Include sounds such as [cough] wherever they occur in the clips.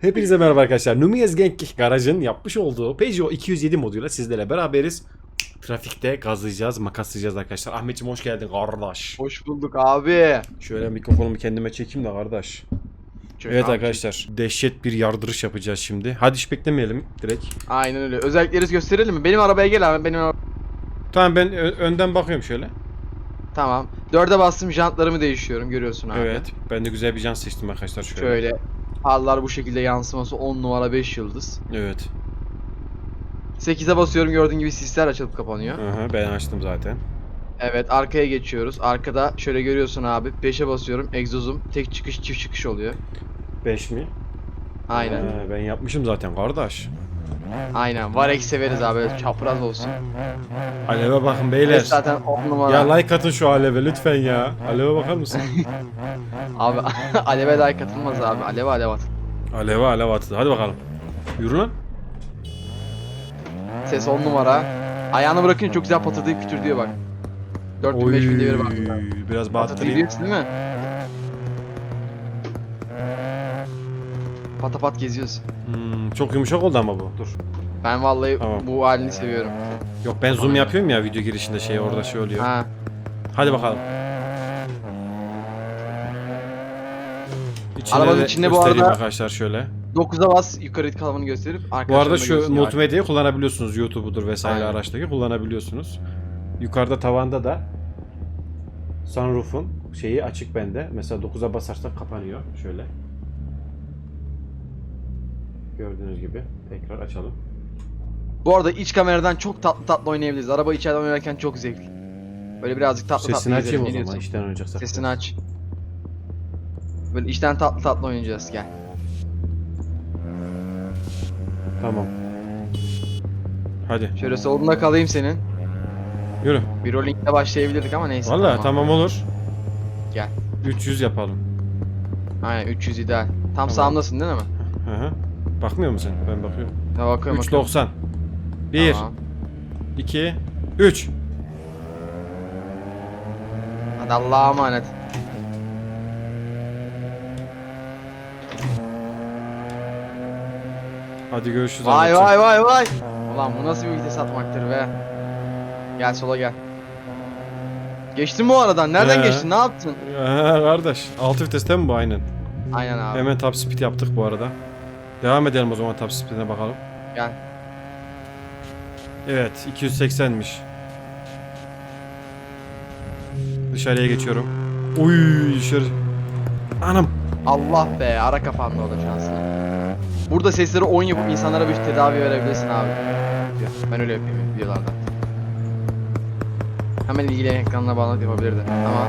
Hepinize merhaba arkadaşlar. Numiyaz Genk Garaj'ın yapmış olduğu Peugeot 207 moduyla sizlerle beraberiz. Trafikte gazlayacağız, makaslayacağız arkadaşlar. Ahmetciğim hoş geldin kardeş. Hoş bulduk abi. Şöyle mikrofonumu kendime çekeyim de kardeş. Çok Evet abi. arkadaşlar, dehşet bir yardırış yapacağız şimdi. Hadi hiç beklemeyelim direkt. Aynen öyle. Özellikleri gösterelim mi? Benim arabaya gel abi. Benim Tamam ben önden bakıyorum şöyle. Tamam. Dörde bastım jantlarımı değişiyorum görüyorsun abi. Evet, ben de güzel bir can seçtim arkadaşlar şöyle. Şöyle. Farlar bu şekilde yansıması 10 numara 5 yıldız. Evet. 8'e basıyorum gördüğün gibi sisler açılıp kapanıyor. Aha, ben açtım zaten. Evet arkaya geçiyoruz. Arkada şöyle görüyorsun abi. 5'e basıyorum. Egzozum tek çıkış çift çıkış oluyor. 5 mi? Aynen. Ha, ben yapmışım zaten kardeş. Aynen. Varex severiz abi. Böyle çapraz olsun. Aleve bakın beyler. Evet, zaten 10 numara. Ya like atın şu aleve lütfen ya. Aleve bakar mısın? [laughs] [laughs] Abi aleve dahi katılmaz abi. Aleve alev at. aleve alev attı. Hadi bakalım. Yürü lan. Ses 10 numara. Ayağını bırakın çok güzel patırdayıp kütürdüyor bak. 4000 5000 devir bak. Biraz Patırdayı bastırayım. biliyorsun değil mi? Patapat geziyoruz. Hmm, çok yumuşak oldu ama bu. Dur. Ben vallahi Tamam. bu halini seviyorum. Yok ben zoom yapıyorum ya video girişinde şey orada şey oluyor. Ha. Hadi bakalım. İçine Arabanın de içinde bu göstereyim arada- arkadaşlar şöyle. 9'a bas yukarı kalanını gösterip Bu arada şu göster. multimedyayı kullanabiliyorsunuz. YouTube'udur vesaire Aynen. araçtaki kullanabiliyorsunuz. Yukarıda tavanda da sunroof'un şeyi açık bende. Mesela 9'a basarsak kapanıyor. Şöyle. Gördüğünüz gibi. Tekrar açalım. Bu arada iç kameradan çok tatlı tatlı oynayabiliriz. Araba içeriden oynarken çok zevkli. Böyle birazcık tatlı Sesini tatlı açayım o gezelim. Ne zaman işten oynayacaksak. Sesini aç. Böyle içten tatlı tatlı oynayacağız gel. Tamam. Hadi Şöyle solunda kalayım senin. yürü. Bir rollingle başlayabilirdik ama neyse. Vallahi tamam olur. Gel. 300 yapalım. Aynen 300 ideal. Tam Tamam. sağımdasın değil mi? Hı hı. Bakmıyor musun? Ben bakıyorum. Ya bakıyorum bakıyorum. 3.90. 1 Tamam. 2 3 Hadi Allah'a emanet. Hadi görüşürüz. Vay Ahmetciğim. vay vay vay. Ulan bu nasıl bir vites atmaktır be. Gel sola gel. Geçtin mi o aradan? Nereden Ee. geçtin? Ne yaptın? Ha, kardeş. 6 viteste mi bu aynen? Aynen abi. Hemen top speed yaptık bu arada. Devam edelim o zaman top speed'ine bakalım. Gel. Evet 280'miş. Dışarıya geçiyorum. Uy dışarı. Anam. Allah be ara kapandı o da şansına. Burada sesleri 10 yapıp insanlara bir tedavi verebilirsin abi. Diyor. Ben öyle yapayım videolarda. Hemen ilgilenen ekranına bağlanıp yapabilirdi. Ama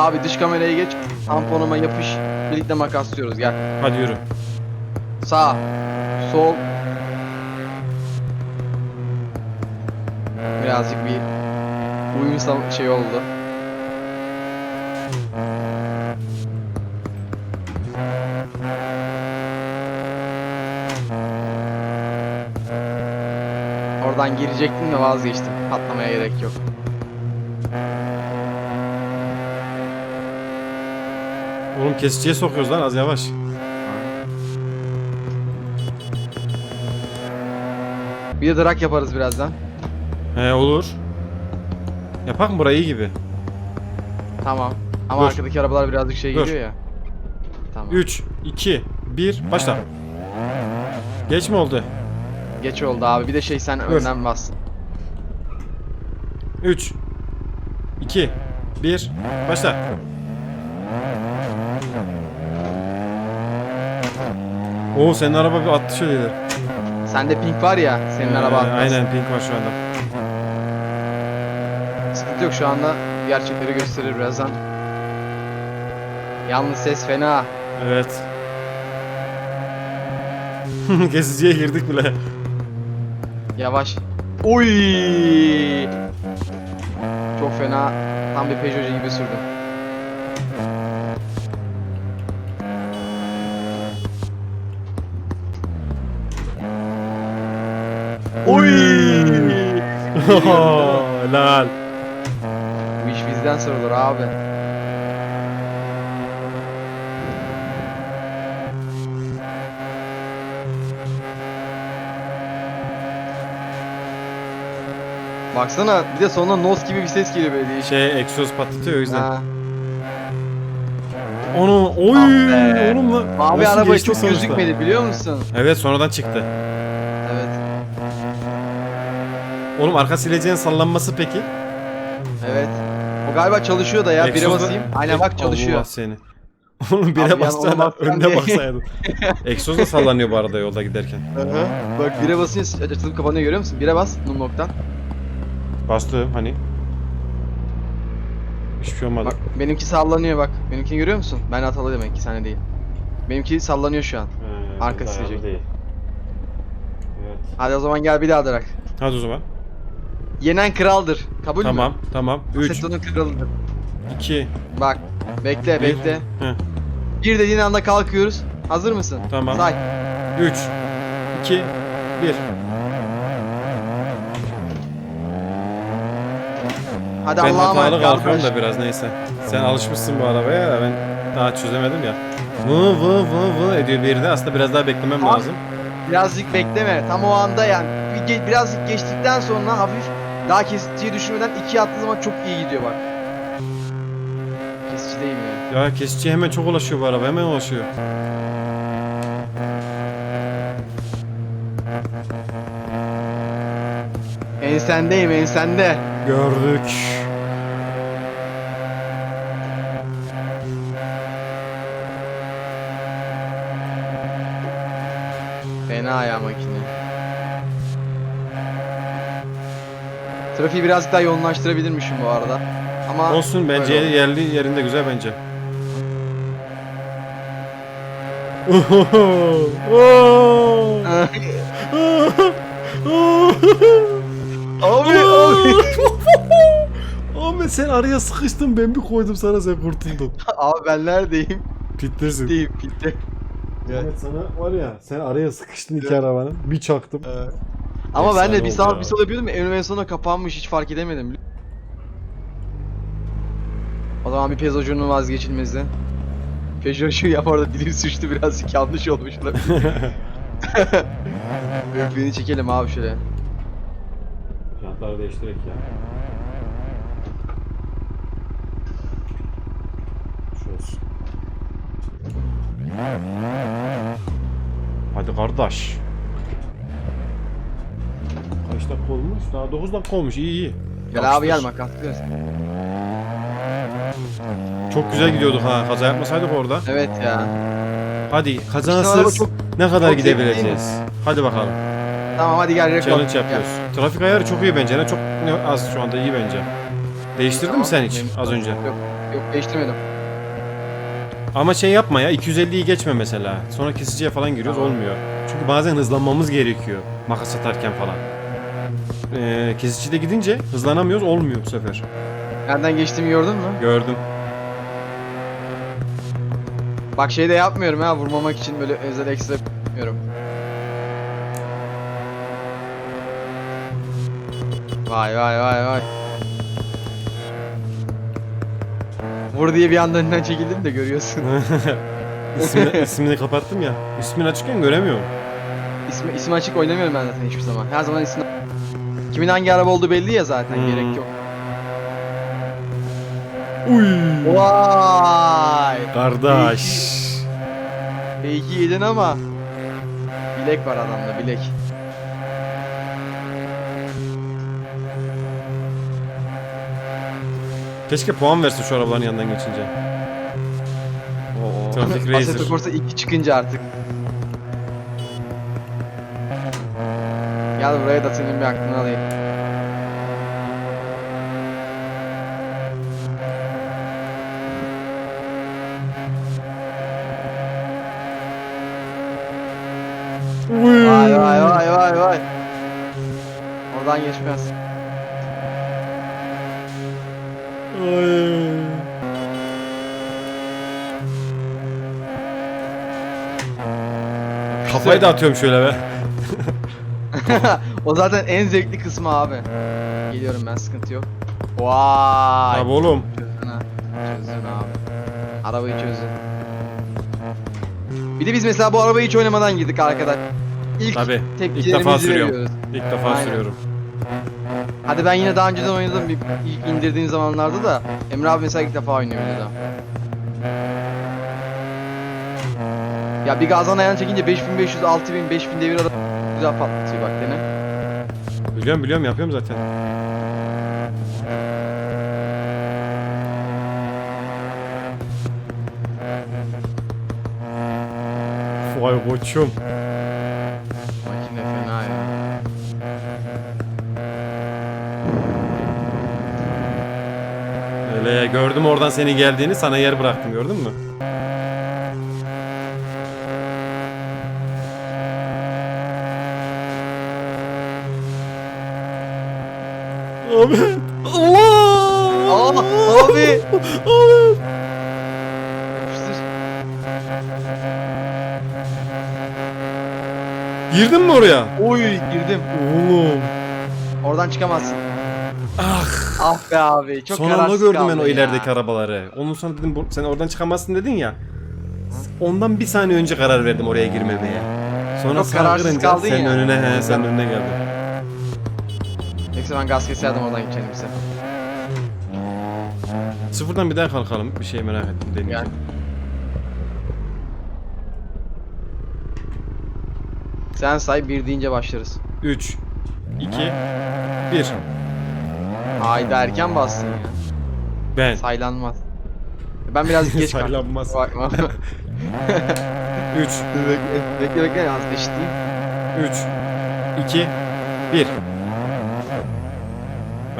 abi dış kameraya geç. Tamponuma yapış. Birlikte makaslıyoruz gel. Hadi yürü. Sağ, sol. Birazcık bir uyum şey oldu. Oradan girecektim de vazgeçtim. Patlamaya gerek yok. Oğlum kesiciye sokuyoruz lan az yavaş. Bir de drag yaparız birazdan. He olur. Yapak mı burayı iyi gibi? Tamam. Ama Dur. arkadaki arabalar birazcık şey Dur. geliyor ya. Tamam. 3 2 1 başla. Geç mi oldu? Geç oldu abi. Bir de şey sen önden bas. 3 2 1 başla. Oo senin araba bir attı şöyle. Sende pink var ya senin araba atmaz. Aynen pink var şu anda. Sıkıntı yok şu anda gerçekleri gösterir birazdan. Yalnız ses fena. Evet. [laughs] Geziciye girdik bile. Yavaş. Oy! Çok fena Tam bir Peugeot'cu gibi sürdüm. Oy! [laughs] Lal. Bu iş bizden sorulur abi. Baksana bir de sonunda nos gibi bir ses geliyor böyle değişik. Şey egzoz patlatıyor o yüzden. Ha. Onu oy Ah be. oğlum lan. Mavi Nasıl araba geçti sonuçta? gözükmedi biliyor musun? Evet sonradan çıktı. Oğlum arka sileceğin sallanması peki? Evet. O galiba çalışıyor da ya. Bire Egzozda- basayım. Aynen bak çalışıyor. Allah seni. [laughs] Oğlum Abi bire yani basacağına ona baksan önüne diye. baksaydın. [laughs] Egzoz da sallanıyor bu arada yolda giderken. Hı hı. Bak bire basınca açılıp kapanıyor görüyor musun? Bire bas numloktan. Bastım hani. Hiçbir şey olmadı. Bak benimki sallanıyor bak. Benimkini görüyor musun? Ben hatalı demek ki sen değil. Benimki sallanıyor şu an. He, arka dayandı silecek. değil. Evet. Hadi o zaman gel bir daha dırak. Hadi o zaman. Yenen kraldır. Kabul Tamam mü? tamam. 3, Assetto'nun kralıdır. 2, Bak. Bekle Bir. bekle. Heh. Bir dediğin anda kalkıyoruz. Hazır mısın? Tamam. Say. 3, 2, 1. Hadi Ben Allah'a emanet kalkıyorum da biraz neyse. Sen alışmışsın bu arabaya da ben daha çözemedim ya. Vı vı vı vı ediyor bir de aslında biraz daha beklemem Tamam. lazım. Birazcık bekleme. Tam o anda yani. Birazcık geçtikten sonra hafif daha kesiciyi düşürmeden ikiye attığı zaman çok iyi gidiyor bak. Kesici değil mi ya? Ya kesiciye hemen çok ulaşıyor bu araba hemen ulaşıyor. Ensendeyim ensende. Gördük. Fena ya makine. Trafiği birazcık daha yoğunlaştırabilirmişim bu arada. Ama Olsun bence oldu. yerli yerinde güzel bence. [laughs] abi abi. Ahmet sen araya sıkıştın ben bir koydum sana sen kurtuldun. abi ben neredeyim? Pitlersin. Değil bitti. Ahmet sana var ya sen araya sıkıştın iki arabanın bir çaktım. Ama ben de bir sağ bir sol yapıyordum en en sonunda kapanmış hiç fark edemedim. O zaman bir Peugeot'cunun vazgeçilmezi. Peugeot'cu yap orada dilim suçtu birazcık yanlış olmuş olabilir. [laughs] Öpüğünü çekelim abi şöyle. Jantları değiştirek ya. Şu olsun. Hadi kardeş. Kaç dakika olmuş? Daha 9 dakika olmuş. İyi iyi. Gel abi gel makas kırıyoruz. Çok güzel gidiyorduk ha. Kaza yapmasaydık orada. Evet ya. Hadi kazanırsız çok- ne kadar çok gidebileceğiz? Hadi bakalım. Tamam hadi gel rekor. Challenge Gel. yapıyoruz. Trafik ayarı çok iyi bence. Ne çok ne az şu anda iyi bence. Değiştirdin Tamam, mi sen hiç az önce? Yok yok değiştirmedim. Ama şey yapma ya 250'yi geçme mesela. Sonra kesiciye falan giriyoruz olmuyor. Çünkü bazen hızlanmamız gerekiyor. Makas atarken falan. Ee, kesicide gidince hızlanamıyoruz olmuyor bu sefer. Nereden geçtiğimi gördün mü? Gördüm. Bak şey de yapmıyorum ha vurmamak için böyle özel ekstra yapmıyorum. Vay vay vay vay. Vur diye bir anda önünden çekildim de görüyorsun. [laughs] İsmini, ismini kapattım ya. İsmin açıkken göremiyorum. İsmi, ismi açık oynamıyorum ben zaten hiçbir zaman. Her zaman isim... Kimin hangi araba olduğu belli ya zaten Hmm. gerek yok. Uy. Vay! Kardeş. Belki yedin ama bilek var adamda bilek. Keşke puan versin şu arabaların yanından geçince. Oo. Racer. Assetto Corsa 2 çıkınca artık. Gel buraya da senin bir aklını alayım. Vay vay vay vay vay. Oradan geçmez. Ay. Kafayı da atıyorum şöyle be. [laughs] o zaten en zevkli kısmı abi. Geliyorum ben sıkıntı yok. Vay. Abi oğlum. Çözdün ha. Çözdün abi. Arabayı çözdün. Bir de biz mesela bu arabayı hiç oynamadan girdik arkadaş. İlk Tabii. tepkilerimizi İlk defa sürüyorum. veriyoruz. İlk defa Aynen. sürüyorum. Hadi ben yine daha önceden oynadım bir ilk indirdiğim zamanlarda da Emre abi mesela ilk defa oynuyor burada. Ya bir gazdan ayağını çekince 5500, 6000, 5000 devir arası güzel dene. Biliyorum biliyorum yapıyorum zaten. Vay koçum. Makine fena ya. Öyle gördüm oradan seni geldiğini sana yer bıraktım gördün mü? Ahmet. Allah. Aa, abi. Yapıştır. Girdin mi oraya? Oy girdim. Oğlum. Oradan çıkamazsın. Ah. Ah be abi çok Son anda gördüm ben o ya. ilerideki arabaları. Onun sonra dedim sen oradan çıkamazsın dedin ya. Ondan bir saniye önce karar verdim oraya girmemeye. Sonra Çok kararsız kaldın senin ya. önüne he senin önüne geldim. Neyse ben gaz keserdim oradan geçelim bize. Sıfırdan bir daha kalkalım. Bir şey merak ettim deneyeceğim. Gel. Sen say bir deyince başlarız. 3 2 1 Hayda erken bastın ya. Ben. Saylanmaz. Ben biraz geç [laughs] kalktım. Saylanmaz. Bakma. 3 [laughs] bekle bekle bekle yalnız eşitleyeyim. 3 2 1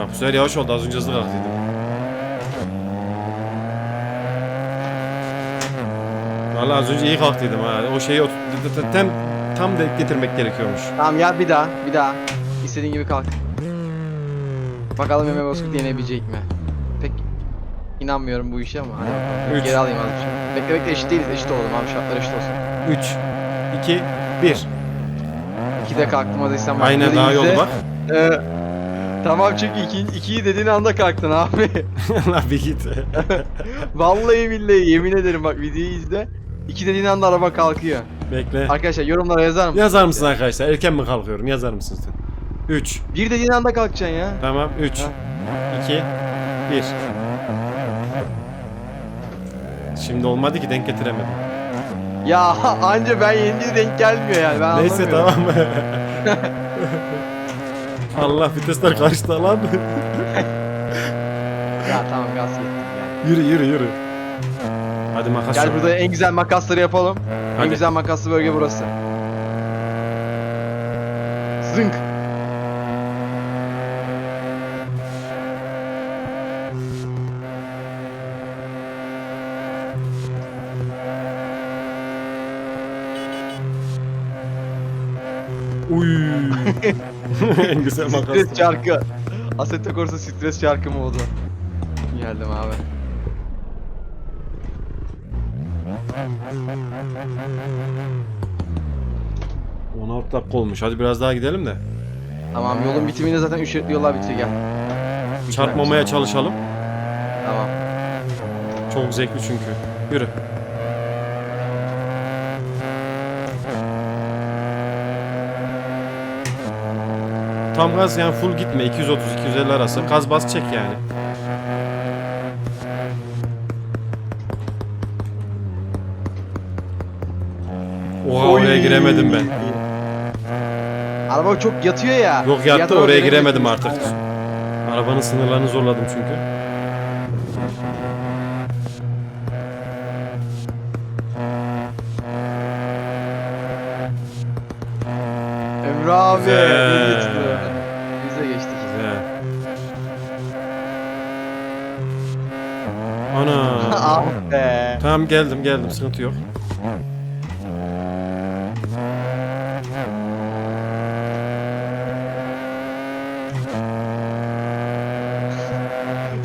Bu sefer yavaş oldu az önce hızlı kalktıydım. Valla az önce iyi kalktıydım ha. O şeyi ot- tam tam denk getirmek gerekiyormuş. Tamam ya bir daha bir daha. İstediğin gibi kalk. Bakalım Mehmet Bozkurt yenebilecek mi? Pek inanmıyorum bu işe ama hadi bakalım. Üç. Geri alayım bir şey. Bekle bekle eşit değiliz eşit olalım abi şartlar eşit olsun. 3 2 1 İkide kalktım hadi sen bak. Aynen daha iyi oldu bak. Ee, tamam çünkü iki, ikiyi dediğin anda kalktın abi. [laughs] Lan bir git. [laughs] Vallahi billahi yemin ederim bak videoyu izle. İki dediğin anda araba kalkıyor. Bekle. Arkadaşlar yorumlara yazar mısın? Yazar mısın arkadaşlar? Erken mi kalkıyorum? Yazar mısın sen? 3 Bir dediğin anda kalkacaksın ya. Tamam 3 Ha. 2 1 Şimdi olmadı ki denk getiremedim. Ya [laughs] anca ben yenince denk gelmiyor yani ben Neyse anlamıyorum. tamam. Allah vitesler karıştı lan. [laughs] Ya tamam gaz ya. yürü yürü yürü. Hadi makas Gel yap. burada en güzel makasları yapalım. Hadi. En güzel makaslı bölge burası. Zınk. Uy. [laughs] [laughs] en güzel makas. Stres çarkı. Assetto Corsa stres çarkı modu. Geldim abi. On alt dakika olmuş. Hadi biraz daha gidelim de. Tamam yolun bitiminde zaten ücretli yollar bitiyor gel. Çarpmamaya çalışalım. Tamam. Çok zevkli çünkü. Yürü. Tam gaz yani full gitme 230-250 arası gaz bas çek yani. Oha Oy. oraya giremedim ben. Araba çok yatıyor ya. Yok yattı Yatıyor, oraya giremedim. giremedim artık. Arabanın sınırlarını zorladım çünkü. Emre abi. Güzel. Tamam geldim geldim sıkıntı yok.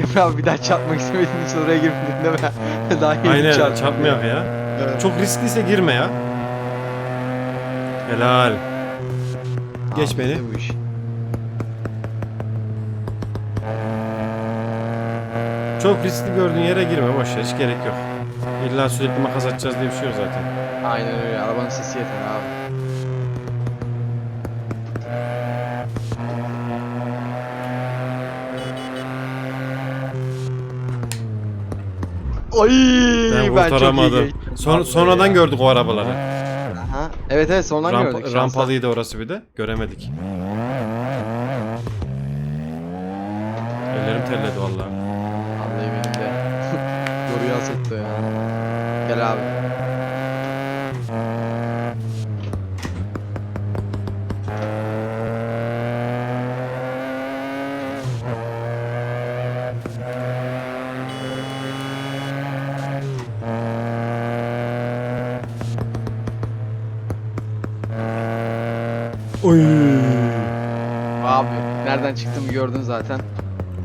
Emre abi bir daha çarpmak istemediğin için oraya girmedin değil mi? [laughs] daha yeni Aynen çarptın. çarpmayak ya. Evet. Çok riskliyse girme ya. Helal. Geç beni. Bu iş. Çok riskli gördüğün yere girme boş ver hiç gerek yok. İlla sürekli makas atacağız diye bir şey yok zaten. Aynen öyle. Arabanın sesi yeter abi. Oy, Ben çok iyi kurtaramadım. geçtim. Son, Vallahi sonradan ya. gördük o arabaları. Aha. Evet evet sondan Rampa- gördük. rampalıydı orası bir de. Göremedik. Ellerim terledi vallahi. Vallahi benim de. [laughs] Yoruya sıktı ya. Abi. Oy. Abi nereden çıktığımı gördün zaten.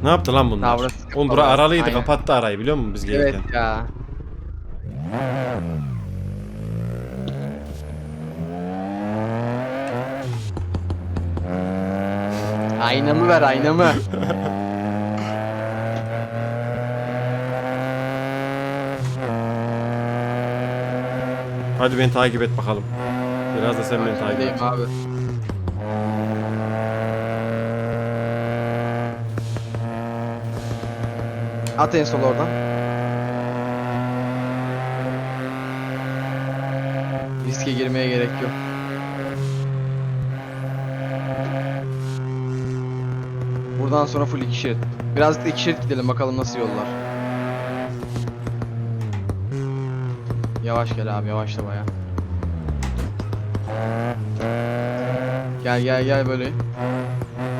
Ne yaptı lan bunlar? Tavrası Oğlum bura aralıydı Aynen. kapattı arayı biliyor musun biz Evet gelirken? ya. Aynamı ver aynamı. Hadi beni takip et bakalım. Biraz da sen beni takip et. Abi. At en sol oradan. Riske girmeye gerek yok. Buradan sonra full iki şerit. Birazcık da iki şerit gidelim bakalım nasıl yollar. Yavaş gel abi yavaşla baya. Gel gel gel böyle.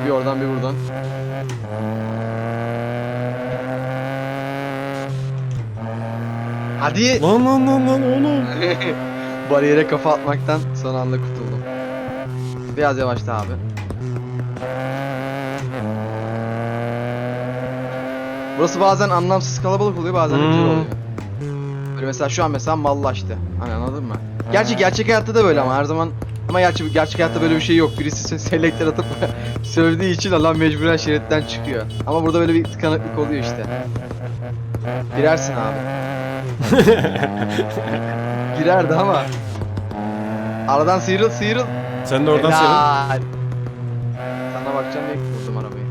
Bir oradan bir buradan. Hadi. Lan lan lan lan oğlum. [laughs] Bariyere kafa atmaktan son anda kurtuldum. Biraz yavaşla abi. Burası bazen anlamsız kalabalık oluyor bazen de güzel Hmm. oluyor. Böyle mesela şu an mesela mallaştı. Hani anladın mı? Gerçi gerçek hayatta da böyle ama her zaman ama gerçi gerçek hayatta böyle bir şey yok. Birisi se- [laughs] selektör atıp [laughs] sövdüğü için Allah mecburen şeritten çıkıyor. Ama burada böyle bir tıkanıklık oluyor işte. Girersin abi. [laughs] Girerdi ama. Aradan sıyrıl sıyrıl. Sen de oradan. Helal. Sana bakacağım diye vurdum arabayı.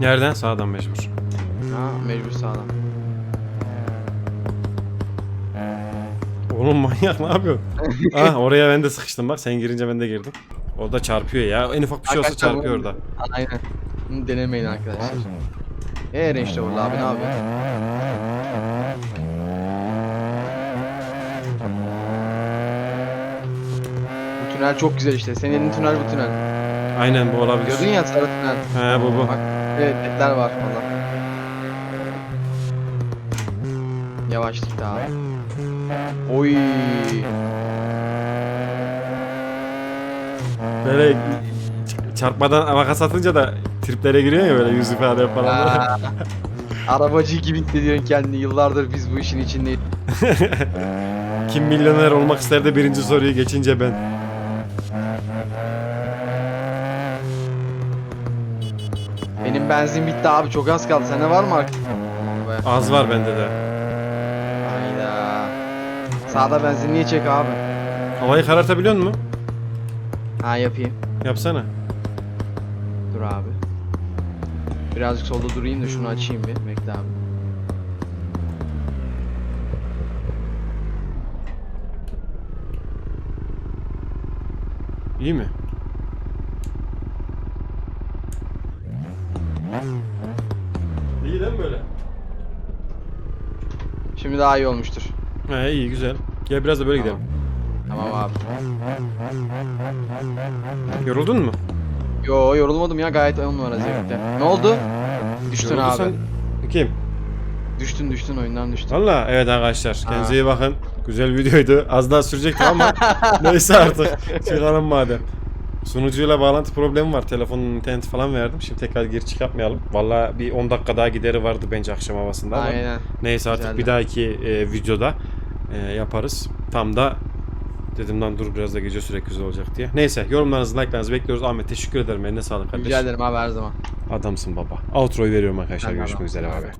Nereden? Sağdan mecbur. Ha mecbur sağdan. Oğlum manyak ne yapıyorsun? [laughs] ah oraya ben de sıkıştım bak sen girince ben de girdim. Orada çarpıyor ya. En ufak bir şey olsa çarpıyor bu- orada. Aynen. Bunu denemeyin arkadaşlar. Eee Range Rover'lı abi ne yapıyor? Bu tünel çok güzel işte. Senin elin tünel bu tünel. Aynen bu olabilir. Gördün ya sarı tünel. He bu bu. Bak evet ledler var valla. Yavaşlık daha. Oy. Böyle çarpmadan makas atınca da triplere giriyor ya böyle yüz ifade falan. [laughs] Arabacı gibi hissediyorsun kendini. Yıllardır biz bu işin içindeyiz. [laughs] Kim milyoner olmak ister de birinci soruyu geçince ben. Benzin bitti abi çok az kaldı. Sende var mı artık? Az var bende de. Hayda. Sağda benzinliği çek abi. Havayı karartabiliyor musun? Ha yapayım. Yapsana. Dur abi. Birazcık solda durayım da şunu açayım bir. Bekle abi. İyi mi? İyi değil mi böyle? Şimdi daha iyi olmuştur. He iyi güzel. Gel biraz da böyle gidelim. Tamam abi. Yoruldun mu? Yo yorulmadım ya gayet on numara zevkte. Ne oldu? Düştün abi. Yorulduysan- Kim? Düştün düştün oyundan düştün. Valla evet arkadaşlar kendinize iyi bakın. Güzel videoydu. Az daha sürecekti ama [laughs] neyse artık. Çıkalım madem. Sunucuyla bağlantı problemi var. Telefonun interneti falan verdim. Şimdi tekrar geri çık yapmayalım. Valla bir 10 dakika daha gideri vardı bence akşam havasında ama. Aynen. Neyse artık Güzeldi. bir dahaki e, videoda e, yaparız. Tam da Dedim lan dur biraz da gece sürekli güzel olacak diye. Neyse yorumlarınızı like'larınızı bekliyoruz. Ahmet teşekkür ederim. Eline sağlık kardeşim. Rica ederim abi her zaman. Adamsın baba. Outro'yu veriyorum arkadaşlar. Görüşmek üzere. abi. bay.